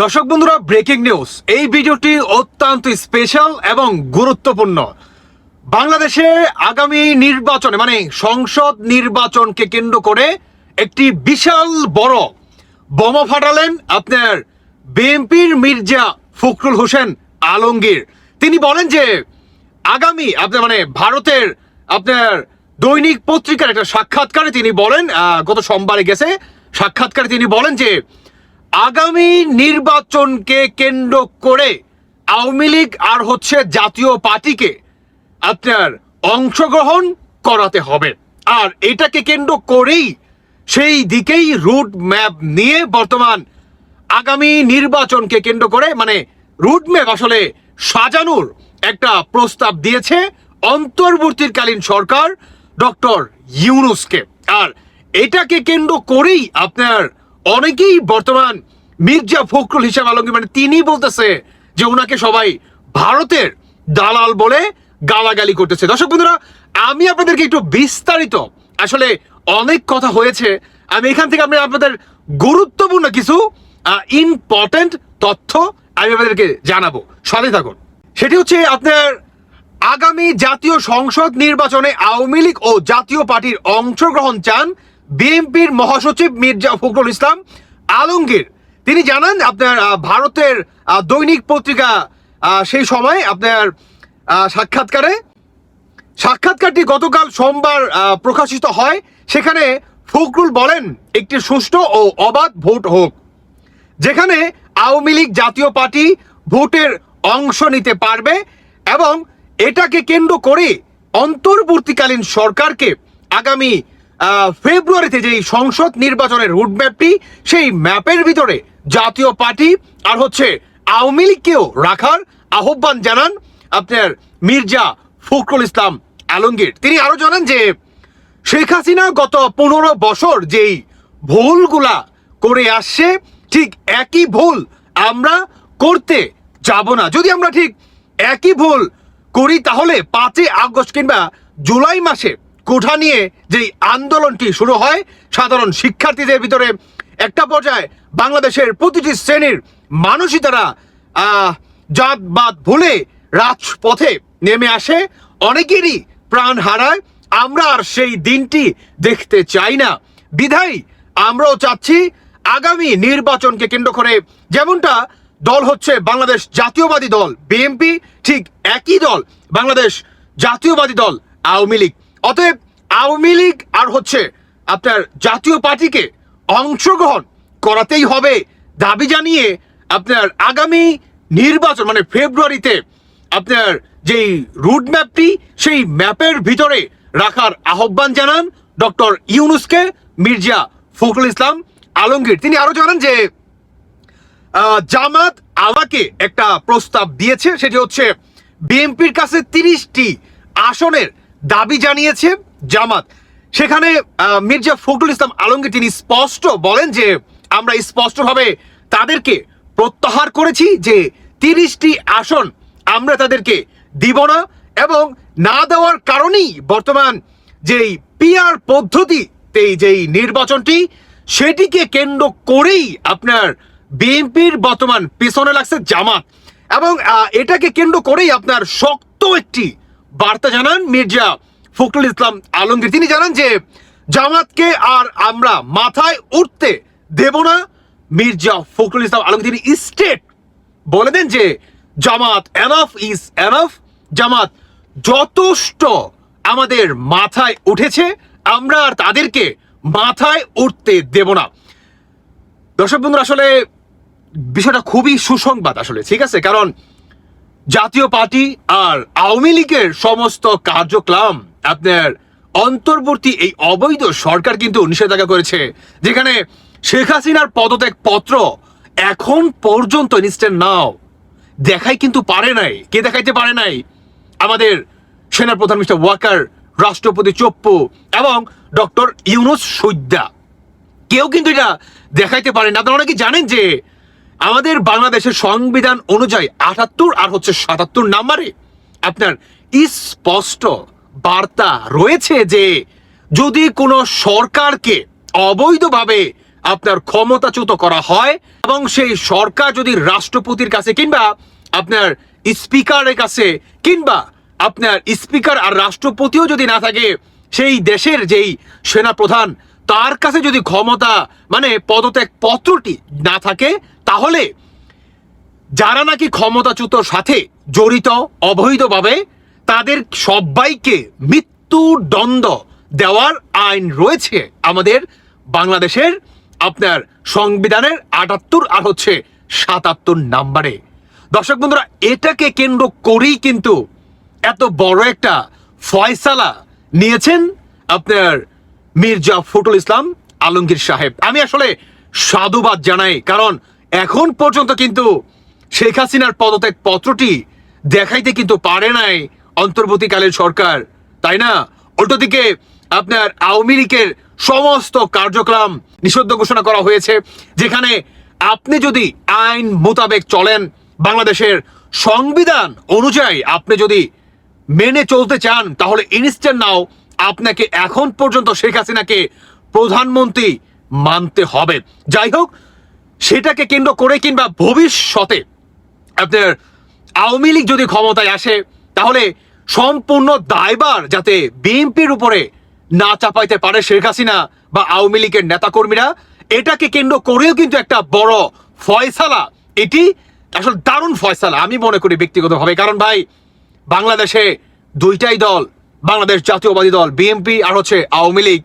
দর্শক বন্ধুরা breaking news এই ভিডিওটি অত্যন্ত স্পেশাল এবং গুরুত্বপূর্ণ। বাংলাদেশে আগামী নির্বাচনে মানে সংসদ নির্বাচনকে কেন্দ্র করে একটি বিশাল বড় বোমা ফাটালেন আপনার বিএনপির মির্জা ফখরুল হোসেন আলমগীর। তিনি বলেন যে, আগামী আপনার মানে ভারতের আপনার দৈনিক পত্রিকার একটা সাক্ষাৎকারে তিনি বলেন গত সোমবারে গেছে, সাক্ষাৎকারে তিনি বলেন যে আগামী নির্বাচনকে কেন্দ্র করে আওয়ামী লীগ আর হচ্ছে জাতীয় পার্টিকে আপনার অংশগ্রহণ করাতে হবে। আর এটাকে কেন্দ্র করেই সেই দিকেই রুট ম্যাপ নিয়ে বর্তমান আগামী নির্বাচনকে কেন্দ্র করে মানে রুট ম্যাপ আসলে সাজানোর একটা প্রস্তাব দিয়েছে অন্তর্বর্তীকালীন সরকার ডক্টর ইউনুসকে। আর এটাকে কেন্দ্র করেই আপনার অনেকেই বর্তমান মির্জা ফখরুল হিসাব আলমগীর মানে তিনি বলতেছে যে ওনাকে সবাই ভারতের দালাল বলে গালাগালি করতেছে। দর্শক বন্ধুরা, আমি আপনাদেরকে একটু বিস্তারিত, আসলে অনেক কথা হয়েছে, আমি এখান থেকে আমি আপনাদের গুরুত্বপূর্ণ কিছু ইম্পর্টেন্ট তথ্য আমি আপনাদেরকে জানাব। সাথে থাকুন। সেটি হচ্ছে আপনার আগামী জাতীয় সংসদ নির্বাচনে আওয়ামী লীগ ও জাতীয় পার্টির অংশগ্রহণ চান বিএনপির মহাসচিব মির্জা ফখরুল ইসলাম আলমগীর। তিনি জানান আপনার ভারতের দৈনিক পত্রিকা সেই সময় আপনার সাক্ষাৎকারে, সাক্ষাৎকারটি গতকাল সোমবার প্রকাশিত হয়। সেখানে ফখরুল বলেন, একটি সুষ্ঠু ও অবাধ ভোট হোক, যেখানে আওয়ামী লীগ জাতীয় পার্টি ভোটের অংশ নিতে পারবে এবং এটাকে কেন্দ্র করে অন্তর্বর্তীকালীন সরকারকে আগামী ফেব্রুয়ারিতে যেই সংসদ নির্বাচনের রুটম্যাপটি সেই ম্যাপের ভিতরে জাতীয় পার্টি আর হচ্ছে আওয়ামী লীগকেও রাখার আহ্বান জানান আপনার মির্জা ফখরুল ইসলাম আলমগীর। তিনি আরও জানান যে শেখ হাসিনা গত পনেরো বছর যেই ভুলগুলা করে আসছে, ঠিক একই ভুল আমরা করতে যাব না। যদি আমরা ঠিক একই ভুল করি, তাহলে পাঁচই আগস্ট কিংবা জুলাই মাসে কোঠা নিয়ে যেই আন্দোলনটি শুরু হয়, সাধারণ শিক্ষার্থীদের ভিতরে একটা পর্যায়ে বাংলাদেশের প্রতিটি শ্রেণির মানুষই তারা জাতবাদ ভুলে রাজপথে নেমে আসে। অনেকেরই প্রাণ হারায়। আমরা আর সেই দিনটি দেখতে চাই না। বিধায়, আমরাও চাচ্ছি আগামী নির্বাচনকে কেন্দ্র করে যেমনটা দল হচ্ছে বাংলাদেশ জাতীয়বাদী দল, বিএনপি ঠিক একই দল, বাংলাদেশ জাতীয়বাদী দল, আওয়ামী লীগ। অতএব আওয়ামী লীগ আর হচ্ছে আপনার জাতীয় পার্টিকে অংশগ্রহণ করাতেই হবে দাবি জানিয়ে আপনার আগামী নির্বাচন মানে ফেব্রুয়ারিতে আপনার যেই রুট ম্যাপটি সেই ম্যাপের ভিতরে রাখার আহ্বান জানান ডক্টর ইউনুসকে, মির্জা ফখরুল ইসলাম আলমগীর। তিনি আরও জানান যে জামাত আমাকে একটা প্রস্তাব দিয়েছে, সেটি হচ্ছে, বিএনপির কাছে তিরিশটি আসনের দাবি জানিয়েছে জামাত। সেখানে মির্জা ফখরুল ইসলাম আলমগীর তিনি স্পষ্ট বলেন যে আমরা স্পষ্টভাবে তাদেরকে প্রত্যাহার করেছি যে তিরিশটি আসন আমরা তাদেরকে দিব না এবং না দেওয়ার কারণেই বর্তমান যেই পিআর পদ্ধতিতে যেই নির্বাচনটি, সেটিকে কেন্দ্র করেই আপনার বিএনপির বর্তমান পিছনে লাগছে জামাত। এবং এটাকে কেন্দ্র করেই আপনার শক্ত একটি বার্তা জানান মির্জা ফখরুল ইসলাম আলমগীর। তিনি জানান যে, জামাতকে আর আমরা মাথায় উঠতে দেব না। মির্জা ফখরুল ইসলাম আলমগীর, তিনি স্টেট বলে দেন যে, Jamaat enough is enough Jamaat যথেষ্ট আমাদের মাথায় উঠেছে, আমরা আর তাদেরকে মাথায় উঠতে দেব না। দর্শক বন্ধুরা, আসলে বিষয়টা খুবই সুসংবাদ আসলে, ঠিক আছে? কারণ জাতীয় পার্টি আর আওয়ামী লীগের সমস্ত কার্যক্রম, আপনার অন্তর্বর্তী এই অবৈধ সরকার কিন্তু নিষেধাজ্ঞা করেছে, যেখানে শেখ হাসিনার পদত্যাগ পত্র এখন পর্যন্ত ইনস্ট্যান্ট নাও। দেখাই কিন্তু পারে নাই। কে দেখাইতে পারে নাই? আমাদের সেনা প্রধান মিস্টার ওয়াকার, রাষ্ট্রপতি চপ্পু এবং ডক্টর ইউনুস সৈদ্যা কেউ কিন্তু এটা দেখাইতে পারেন না। আপনারা অনেকে জানেন যে আমাদের বাংলাদেশের সংবিধান অনুযায়ী আটাত্তর আর হচ্ছে সাতাত্তর নাম্বারে আপনার স্পষ্ট বার্তা রয়েছে যে যদি কোনো সরকারকে অবৈধভাবে আপনার ক্ষমতাচ্যুত করা হয় এবং সেই সরকার যদি রাষ্ট্রপতির কাছে কিংবা আপনার স্পিকারের কাছে কিংবা আপনার স্পিকার আর রাষ্ট্রপতিও যদি না থাকে, সেই দেশের যেই সেনাপ্রধান, তার কাছে যদি ক্ষমতা মানে পদত্যাগ পত্রটি না থাকে তাহলে যারা নাকি ক্ষমতাচ্যুতর সাথে জড়িত, অবৈধভাবে তাদের সবাইকে মৃত্যুদণ্ড দেওয়ার আইন রয়েছে আমাদের বাংলাদেশের, আপনার সংবিধানের আটাত্তর আর হচ্ছে সাতাত্তর নাম্বারে। দর্শক বন্ধুরা, এটাকে কেন্দ্র করেই কিন্তু এত বড় একটা ফয়সালা নিয়েছেন আপনার মির্জা ফখরুল ইসলাম আলমগীর সাহেব। আমি আসলে সাধুবাদ জানাই, কারণ এখন পর্যন্ত কিন্তু শেখ হাসিনার পদত্যাগ পত্রটি দেখাইতে কিন্তু পারে নাই অন্তর্বর্তীকালীন সরকার, তাই না? উল্টো দিকে আপনার আওয়ামী লীগের সমস্ত কার্যক্রম নিষিদ্ধ ঘোষণা করা হয়েছে, যেখানে আপনি যদি আইন মোতাবেক চলেন, বাংলাদেশের সংবিধান অনুযায়ী আপনি যদি মেনে চলতে চান, তাহলে ইনস্ট্যান্ট নাও আপনাকে এখন পর্যন্ত শেখ হাসিনাকে প্রধানমন্ত্রী মানতে হবে। যাই হোক সেটাকে কেন্দ্র করে কিংবা ভবিষ্যতে আপনার আওয়ামী লীগ যদি ক্ষমতায় আসে, তাহলে সম্পূর্ণ দায়বার যাতে বিএনপির উপরে না চাপাইতে পারে শেখ হাসিনা বা আওয়ামী লীগের নেতাকর্মীরা, এটাকে কেন্দ্র করেও কিন্তু একটা বড় ফয়সালা। এটি আসলে দারুণ ফয়সালা, আমি মনে করি ব্যক্তিগতভাবে। কারণ ভাই, বাংলাদেশে দুইটাই দল, বাংলাদেশ জাতীয়বাদী দল, বিএনপি আর হচ্ছে আওয়ামী লীগ,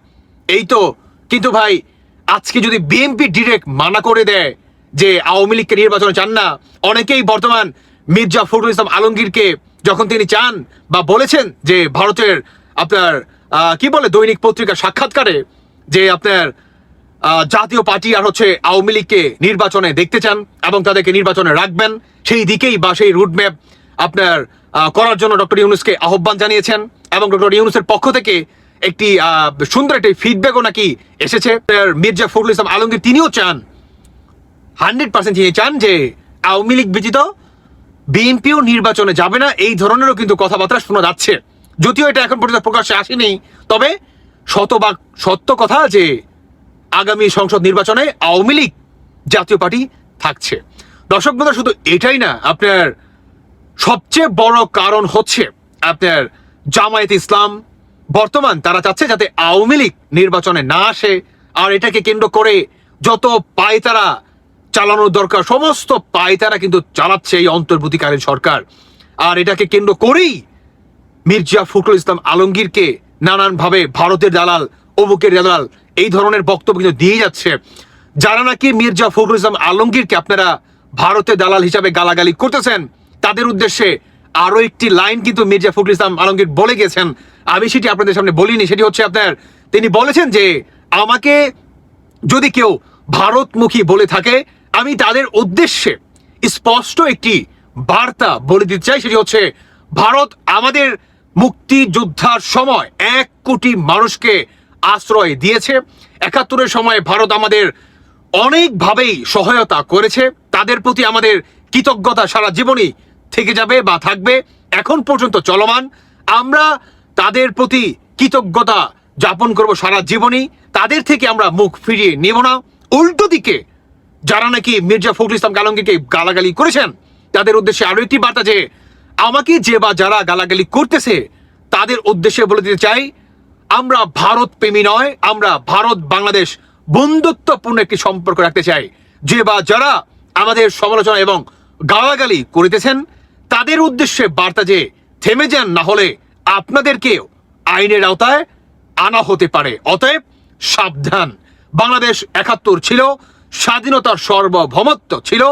এই তো। কিন্তু ভাই আজকে যদি বিএনপি ডিরেক্ট মানা করে দেয় যে আওয়ামী লীগকে নির্বাচনে চান না, অনেকেই বর্তমান মির্জা ফখরুল ইসলাম আলমগীরকে যখন তিনি চান বা বলেছেন যে ভারতের আপনার কি বলে দৈনিক পত্রিকা সাক্ষাৎকারে যে আপনার জাতীয় পার্টি আর হচ্ছে আওয়ামী লীগকে নির্বাচনে দেখতে চান এবং তাদেরকে নির্বাচনে রাখবেন, সেই দিকেই বা সেই রুটম্যাপ আপনার করার জন্য ডক্টর ইউনুসকে আহ্বান জানিয়েছেন এবং ডক্টর ইউনুসের পক্ষ থেকে একটি সুন্দর একটি ফিডব্যাকও নাকি এসেছে। মির্জা ফখরুল ইসলাম আলমগীর তিনিও চান হান্ড্রেড পার্সেন্ট তিনি চান যে আওয়ামী লীগ ব্যতীত বিএনপিও নির্বাচনে যাবে না। এই ধরনেরও কিন্তু কথাবার্তা শোনা যাচ্ছে। যদিও এটা এখন পর্যন্ত প্রকাশ্যে আসেনি, তবে শতভাগ সত্য কথা যে আগামী সংসদ নির্বাচনে আওয়ামী লীগ জাতীয় পার্টি থাকছে। দর্শক বন্ধুরা, শুধু এটাই না, আপনার সবচেয়ে বড় কারণ হচ্ছে আপনার জামায়াত ইসলাম বর্তমান তারা চাচ্ছে যাতে আওয়ামী লীগ নির্বাচনে না আসে, আর এটাকে কেন্দ্র করে যত পায়তারা চালানোর দরকার, সমস্ত পায়তারা কিন্তু চালাচ্ছে এই অন্তর্বর্তীকালীন সরকার। আর এটাকে কেন্দ্র করেই মির্জা ফখরুল ইসলাম আলমগীরকে নানানভাবে ভারতের দালাল, অমুকের দালাল এই ধরনের বক্তব্য কিন্তু দিয়ে যাচ্ছে। যারা নাকি মির্জা ফখরুল ইসলাম আলমগীরকে আপনারা ভারতের দালাল হিসাবে গালাগালি করতেছেন, তাদের উদ্দেশ্যে আরও একটি লাইন কিন্তু মির্জা ফখরুল ইসলাম আলমগীর বলে গেছেন। আমি সেটি আপনাদের সামনে বলিনি, সেটি হচ্ছে আপনার, তিনি বলেছেন যে, আমাকে যদি কেউ ভারতমুখী বলে থাকে, আমি তাদের উদ্দেশ্যে স্পষ্ট একটি বার্তা বলে দিতে চাই, সেটি হচ্ছে, ভারত আমাদের মুক্তিযোদ্ধার সময় এক কোটি মানুষকে আশ্রয় দিয়েছে। একাত্তরের সময় ভারত আমাদের অনেকভাবেই সহায়তা করেছে। তাদের প্রতি আমাদের কৃতজ্ঞতা সারা জীবনই থেকে যাবে বা থাকবে, এখন পর্যন্ত চলমান। আমরা তাদের প্রতি কৃতজ্ঞতা যাপন করব সারা জীবনই। তাদের থেকে আমরা মুখ ফিরিয়ে নেব না। উল্টো দিকে, যারা নাকি মির্জা ফখরুল ইসলাম আলমগীরকে গালাগালি করেছেন, তাদের উদ্দেশ্যে আরও একটি বার্তা যে, আমাকে যে বা যারা গালাগালি করতেছে, তাদের উদ্দেশ্যে বলে দিতে চাই, আমরা ভারত প্রেমী নয়, আমরা ভারত বাংলাদেশ বন্ধুত্বপূর্ণ একটি সম্পর্ক রাখতে চাই। যে বা যারা আমাদের সমালোচনা এবং গালাগালি করিতেছেন তাদের উদ্দেশ্যে বার্তা যে থেমে যান না হলে আপনাদেরকেও আইনের আওতায় আনা হতে পারে। অতএব সাবধান। বাংলাদেশ একাত্তর ছিল স্বাধীনতার সার্বভৌমত্ব ছিল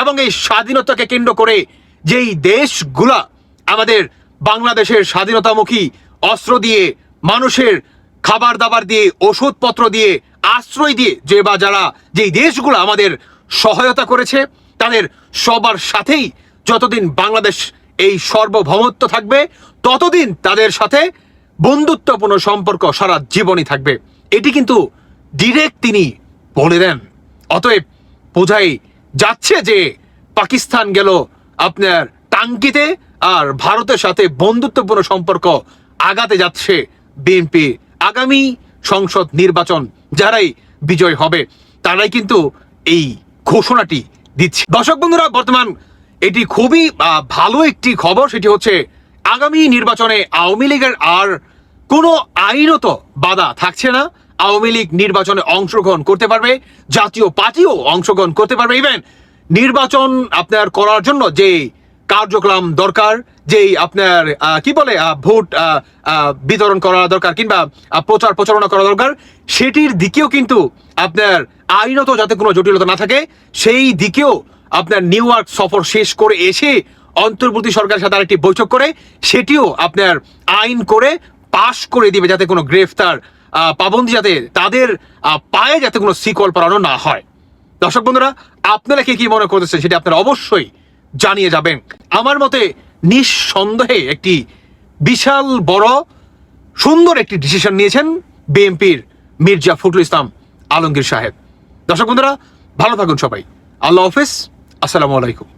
এবং এই স্বাধীনতাকে কেন্দ্র করে যেই দেশগুলা আমাদের বাংলাদেশের স্বাধীনতামুখী অস্ত্র দিয়ে, মানুষের খাবার দাবার দিয়ে, ওষুধপত্র দিয়ে, আশ্রয় দিয়ে যে বা যারা যেই দেশগুলো আমাদের সহায়তা করেছে, তাদের সবার সাথেই যতদিন বাংলাদেশ এই সর্বভৌমত্ব থাকবে, ততদিন তাদের সাথে বন্ধুত্বপূর্ণ সম্পর্ক সারা জীবনই থাকবে। এটি কিন্তু ডিরেক্ট তিনি বলে দেন। অতএব বোঝাই যাচ্ছে যে পাকিস্তান গেল আপনার টাঙ্কিতে আর ভারতের সাথে বন্ধুত্বপূর্ণ সম্পর্ক আগাতে যাচ্ছে বিএনপি আগামী সংসদ নির্বাচন যারাই বিজয় হবে, তারাই কিন্তু এই ঘোষণাটি দিচ্ছে। দর্শক বন্ধুরা, বর্তমান এটি খুবই ভালো একটি খবর। সেটি হচ্ছে, আগামী নির্বাচনে আওয়ামী লীগের আর কোনো আইনত বাধা থাকছে না। আওয়ামী লীগ নির্বাচনে অংশগ্রহণ করতে পারবে, জাতীয় পার্টিও অংশগ্রহণ করতে পারবে। ইভেন নির্বাচন আপনার করার জন্য যে কার্যক্রম দরকার, যেই আপনার কি বলে ভোট বিতরণ করা দরকার কিংবা প্রচার প্রচারণা করা দরকার, সেটির দিকেও কিন্তু আপনার আইনত যাতে কোনো জটিলতা না থাকে, সেই দিকেও আপনার নিউ ইয়র্ক সফর শেষ করে এসে অন্তর্বর্তী সরকারের সাথে আরেকটি বৈঠক করে, সেটিও আপনার আইন করে পাশ করে দিবে যাতে কোনো গ্রেফতার পাবন্দি যাতে তাদের পায়ে যাতে কোনো সিকল পরানো না হয়। দর্শক বন্ধুরা, আপনারা কে কি মনে করতেছেন সেটা আপনারা অবশ্যই জানিয়ে যাবেন। আমার মতে নিঃসন্দেহে একটি বিশাল, বড়, সুন্দর একটি ডিসিশন নিয়েছেন বিএনপির মির্জা ফখরুল ইসলাম আলমগীর সাহেব। দর্শক বন্ধুরা, ভালো থাকুন সবাই। আল্লাহ হাফিজ। আসসালামু আলাইকুম।